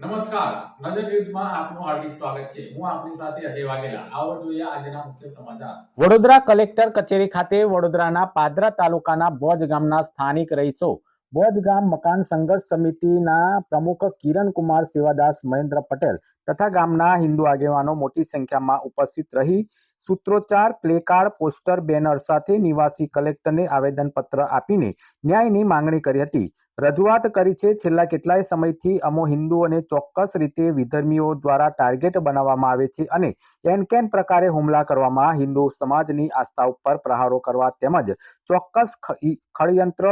નમસ્કાર. નજર ન્યૂઝમાં આપનું હાર્દિક સ્વાગત છે. હું આપની સાથે અજય વાઘેલા. આવો જોઈએ આજના મુખ્ય સમાચાર. વડોદરા કલેક્ટર કચેરી ખાતે વડોદરાના પાદરા તાલુકાના બોજ ગામના સ્થાનિક રહીશો, બોજ ગામ મકાન સંઘર્ષ સમિતિના પ્રમુખ કિરણ કુમાર સેવાદાસ મહેન્દ્ર પટેલ તથા ગામના હિન્દુ આગેવાનો મોટી સંખ્યામાં ઉપસ્થિત રહી સૂત્રોચ્ચાર, પ્લેકાર્ડ, પોસ્ટર, બેનર સાથે નિવાસી કલેક્ટરને આવેદનપત્ર આપીને ન્યાયની માંગણી કરી હતી. રજૂઆત કરી છે, છેલ્લા કેટલાય સમયથી અમો હિન્દુઓને ચોક્કસ રીતે વિધર્મીઓ દ્વારા ટાર્ગેટ બનાવવામાં આવે છે અને કેન કેન પ્રકારે હુમલા કરવામાં હિન્દુ સમાજની આસ્થા ઉપર પ્રહારો કરવા તેમજ ચોક્કસ ખ-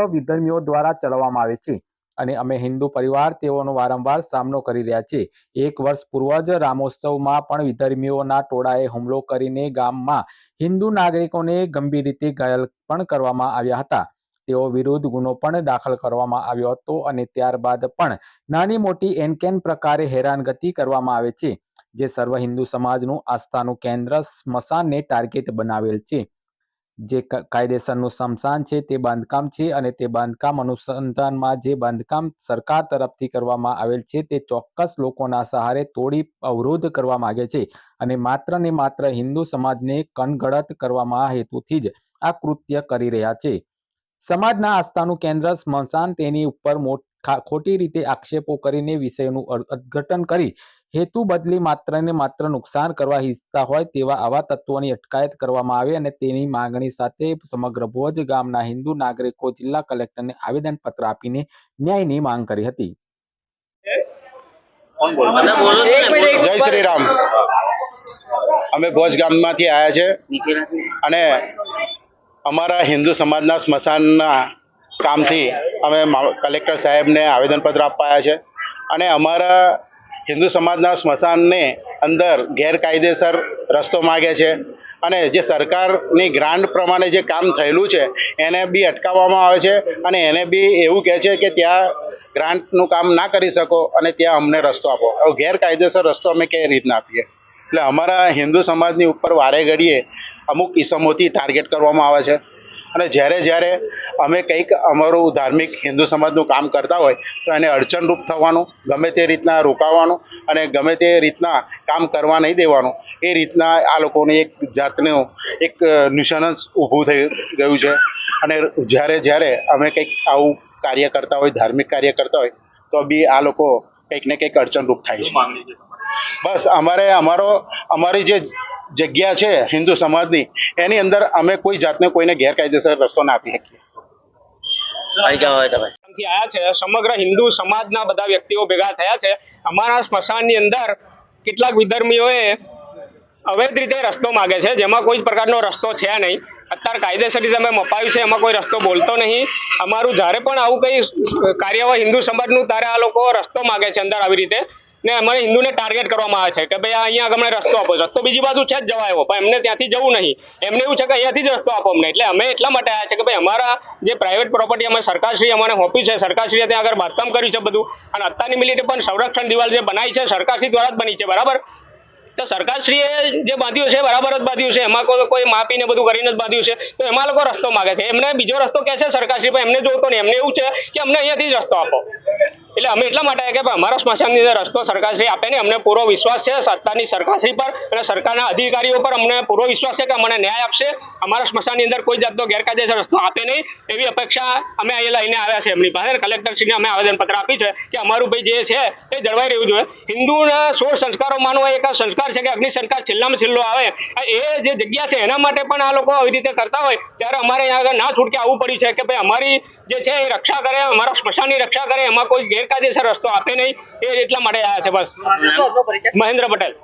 વિધર્મીઓ દ્વારા ચલાવવામાં આવે છે. અને અમે હિન્દુ પરિવાર તેઓનો વારંવાર સામનો કરી રહ્યા છે એક વર્ષ પૂર્વ જ રામોત્સવમાં પણ વિધર્મીઓના ટોળાએ હુમલો કરીને ગામમાં હિન્દુ નાગરિકોને ગંભીર રીતે ઘાયલ પણ કરવામાં આવ્યા હતા. તેઓ વિરુદ્ધ ગુનો પણ દાખલ કરવામાં આવ્યો હતો અને ત્યારબાદ પણ નાની મોટી એનકેન પ્રકારે હેરાનગતિ કરવામાં આવે છે, જે સર્વ હિન્દુ સમાજનું આસ્થાનું કેન્દ્ર સ્મશાનને ટાર્ગેટ બનાવેલ છે. જે કાયદેસરનું સ્મશાન છે તે બાંધકામ છે અને તે બાંધકામ અનુસંધાનમાં જે બાંધકામ સરકાર તરફથી કરવામાં આવેલ છે તે ચોક્કસ લોકોના સહારે તોડી અવરોધ કરવા માંગે છે અને માત્ર ને માત્ર હિન્દુ સમાજને કનગડત કરવામાં હેતુથી જ આ કૃત્ય કરી રહ્યા છે. સમાજના આસ્થાનું કેન્દ્ર સ્મશાન તેની ઉપર ખોટી રીતે આક્ષેપો કરીને વિષયનું અર- અર્થઘટન કરી હેતુ બદલી માત્ર ને માત્ર નુકસાન કરવા ઈચ્છતા હોય તેવા આવા તત્વોની અટકાયત કરવામાં આવે અને તેની માંગણી સાથે સમગ્ર ભોજ ગામના હિન્દુ નાગરિકો જિલ્લા કલેક્ટરને આવેદનપત્ર આપીને ન્યાયની માંગ કરી હતી. જય શ્રી રામ. અમે ભોજ ગામમાંથી આવ્યા છે અને અમારા હિન્દુ સમાજના સ્મશાનના કામથી અમે કલેક્ટર સાહેબને આવેદનપત્ર અપાયા છે. અને અમારા હિન્દુ સમાજના સ્મશાનને અંદર ગેરકાયદેસર રસ્તો માગે છે. અને જે સરકારની ગ્રાન્ટ પ્રમાણે જે કામ થયેલું છે, એને બી અટકાવવામાં આવે છે અને એને બી એવું કહે છે કે ત્યાં ગ્રાન્ટનું કામ ના કરી શકો અને ત્યાં અમને રસ્તો આપો. હવે ગેરકાયદેસર રસ્તો અમે કઈ રીતના આપીએ? એટલે અમારા હિન્દુ સમાજની ઉપર વારે ઘડીએ અમુક કિસ્સાઓથી ટાર્ગેટ કરવામાં આવે છે. અને જ્યારે જ્યારે અમે કંઈક અમારું ધાર્મિક હિન્દુ સમાજનું કામ કરતા હોય તો એને અડચણરૂપ થવાનું ગમે તે રીતના રોકાવાનું અને ગમે તે રીતના કામ કરવા નહીં દેવાનું એ રીતના આ લોકોની એક જાતનું એક નિશાનસ ઊભું થઈ ગયું છે. અને જ્યારે જ્યારે અમે કંઈક આવું કાર્ય કરતા હોય ધાર્મિક કાર્ય કરતા હોય તો બી આ લોકો કંઈક ને કંઈક અડચણરૂપ થાય છે? બસ અમારે અમારો અમારી જે જગ્યા છે હિન્દુ સમાજની એની અંદર અમે કોઈ જાતને કોઈને ગેરકાયદેસર રસ્તો ના આપી શકીએ. આયા છે સમગ્ર હિન્દુ સમાજના બધા વ્યક્તિઓ ભેગા થયા છે. અમારા સ્મશાનની અંદર કેટલાક વિધર્મીઓએ અવૈધ રીતે રસ્તો માગે છે જેમાં કોઈ જ પ્રકારનો રસ્તો છે નહીં. અત્યારે કાયદેસર રીતે અમે મપાયું છે એમાં કોઈ રસ્તો બોલતો નહીં. અમારું જ્યારે પણ આવું કંઈ કાર્ય હોય હિન્દુ સમાજનું ત્યારે આ લોકો રસ્તો માગે છે અંદર આવી રીતે. ને અમારે હિન્દુને ટાર્ગેટ કરવામાં આવે છે કે ભાઈ અહીંયા અમને રસ્તો આપો. રસ્તો બીજી બાજુ છે જ જવા એવો. પણ એમને ત્યાંથી જવું નહીં. એમને એવું છે કે અહીંયાથી જ રસ્તો આપો અમને. એટલે અમે એટલા માટે આવ્યા છે કે ભાઈ અમારા જે પ્રાઇવેટ પ્રોપર્ટી અમે સરકારશ્રી અમને સોંપ્યું છે, સરકારશ્રીએ ત્યાં આગળ બાંધકામ કર્યું છે બધું. અને અત્યારની મિલિટરી પણ સંરક્ષણ દિવાલ જે બનાવી છે, સરકારશ્રી દ્વારા જ બની છે, બરાબર? તો સરકારશ્રીએ જે બાંધ્યું છે બરાબર જ બાંધ્યું છે. એમાં કોઈ કોઈ માપીને બધું કરીને જ બાંધ્યું છે. તો એમાં લોકો રસ્તો માગે છે. એમને બીજો રસ્તો કહે છે સરકારશ્રી? પણ એમને જોતો નહીં. એમને એવું છે કે અમને અહીંયાથી જ રસ્તો આપો. એટલે અમે એટલા માટે કે અમારા સ્મશાનની અંદર રસ્તો સરકારશ્રી આપે ને અમને પૂરો વિશ્વાસ છે સત્તાની સરકારશ્રી પર અને સરકારના અધિકારીઓ પર અમને પૂરો વિશ્વાસ છે કે અમને ન્યાય આપશે. અમારા સ્મશાનની અંદર કોઈ જાતનો ગેરકાયદેસર રસ્તો આપે નહીં. એવી અપેક્ષા અમે અહીં લઈને આવ્યા છે એમની પાસે. કલેક્ટરશ્રીને અમે આવેદનપત્ર આપ્યું છે કે અમારું ભાઈ જે છે એ જળવાઈ રહ્યું જોઈએ. હિન્દુના સોળ સંસ્કારોમાંનો એક સંસ્કાર છે કે અગ્નિ સંસ્કાર છેલ્લામાં છેલ્લો આવે. એ જે જગ્યા છે એના માટે પણ આ લોકો આવી રીતે કરતા હોય. ત્યારે અમારે અહીંયા આગળ ના છૂટકે આવવું પડ્યું છે કે ભાઈ અમારી જે છે એ રક્ષા કરે અમારા સ્મશાનની રક્ષા કરે એમાં કોઈ ગેરકાયદેસર રસ્તો આપે નહીં એ એટલા માટે આવ્યા છે બસ. મહેન્દ્ર પટેલ.